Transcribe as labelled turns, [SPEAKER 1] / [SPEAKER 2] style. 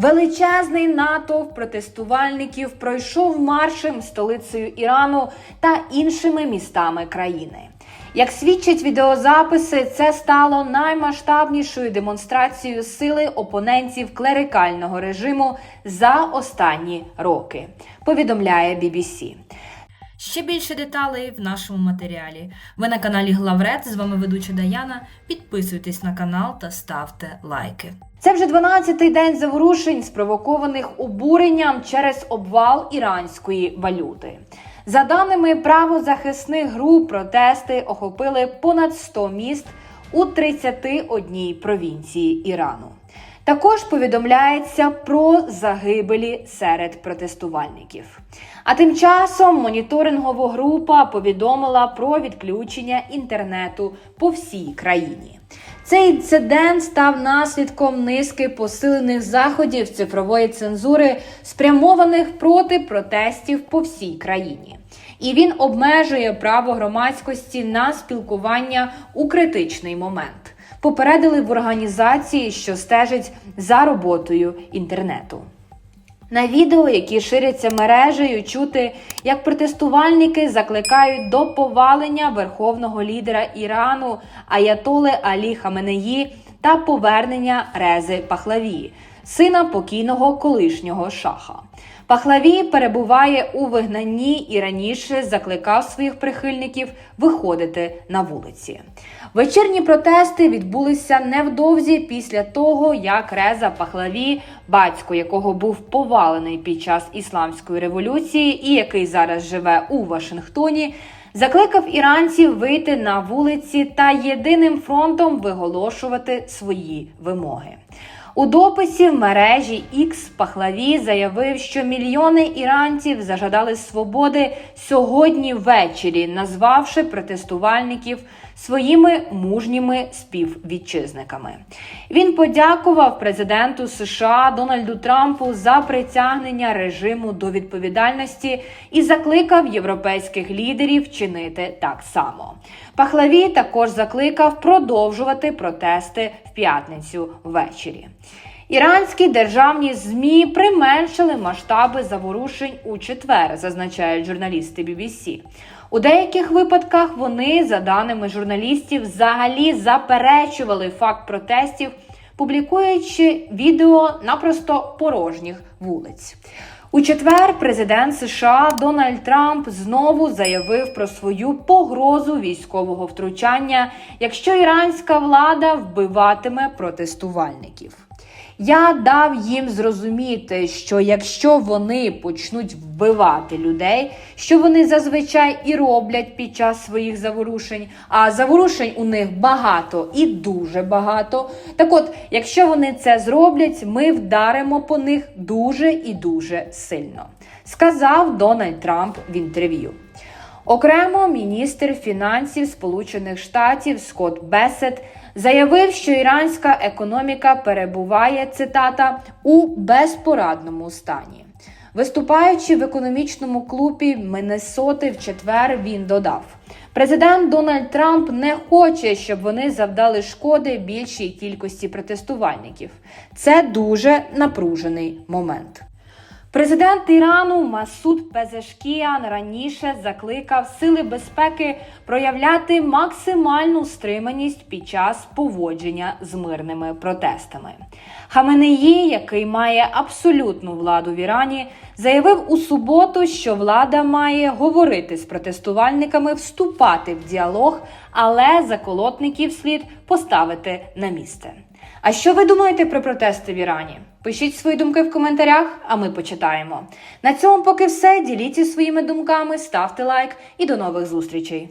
[SPEAKER 1] Величезний натовп протестувальників пройшов маршем столицею Ірану та іншими містами країни. Як свідчать відеозаписи, це стало наймасштабнішою демонстрацією сили опонентів клерикального режиму за останні роки. Повідомляє BBC. Ще більше деталей в нашому матеріалі. Ви на каналі Главред. З вами ведуча Даяна. Підписуйтесь на канал та ставте лайки. Це вже 12-й день заворушень, спровокованих обуренням через обвал іранської валюти. За даними правозахисних груп, протести охопили понад 100 міст у 31 провінції Ірану. Також повідомляється про загибелі серед протестувальників. А тим часом моніторингова група повідомила про відключення інтернету по всій країні. Цей інцидент став наслідком низки посилених заходів цифрової цензури, спрямованих проти протестів по всій країні. І він обмежує право громадськості на спілкування у критичний момент. Попередили в організації, що стежить за роботою інтернету. На відео, які ширяться мережею, чути, як протестувальники закликають до повалення верховного лідера Ірану Аятоли Алі Хаменеї та повернення Рези Пахлаві, сина покійного колишнього шаха. Пахлаві перебуває у вигнанні і раніше закликав своїх прихильників виходити на вулиці. Вечірні протести відбулися невдовзі після того, як Реза Пахлаві, батько якого був повалений під час ісламської революції і який зараз живе у Вашингтоні, закликав іранців вийти на вулиці та єдиним фронтом виголошувати свої вимоги. У дописі в мережі X Пахлаві заявив, що мільйони іранців зажадали свободи сьогодні ввечері, назвавши протестувальників своїми мужніми співвітчизниками. Він подякував президенту США Дональду Трампу за притягнення режиму до відповідальності і закликав європейських лідерів чинити так само. Пахлаві також закликав продовжувати протести п'ятницю ввечері. Іранські державні змі применшили масштаби заворушень у четвер, зазначають журналісти BBC. У деяких випадках вони, за даними журналістів, взагалі заперечували факт протестів, публікуючи відео напросто порожніх вулиць. У четвер президент США Дональд Трамп знову заявив про свою погрозу військового втручання, якщо іранська влада вбиватиме протестувальників. Я дав їм зрозуміти, що якщо вони почнуть вбивати людей, що вони зазвичай і роблять під час своїх заворушень, а заворушень у них багато і дуже багато. Так от, якщо вони це зроблять, ми вдаримо по них дуже і дуже сильно, сказав Дональд Трамп в інтерв'ю. Окремо міністр фінансів Сполучених Штатів Скотт Бесет заявив, що іранська економіка перебуває цитата у безпорадному стані. Виступаючи в економічному клубі Миннесоти в четвер, він додав: президент Дональд Трамп не хоче, щоб вони завдали шкоди більшій кількості протестувальників. Це дуже напружений момент. Президент Ірану Масуд Пезешкіян раніше закликав сили безпеки проявляти максимальну стриманість під час поводження з мирними протестами. Хаменеї, який має абсолютну владу в Ірані, заявив у суботу, що влада має говорити з протестувальниками, вступати в діалог, але заколотників слід поставити на місце. А що ви думаєте про протести в Ірані? Пишіть свої думки в коментарях, а ми почитаємо. На цьому поки все. Діліться своїми думками, ставте лайк і до нових зустрічей.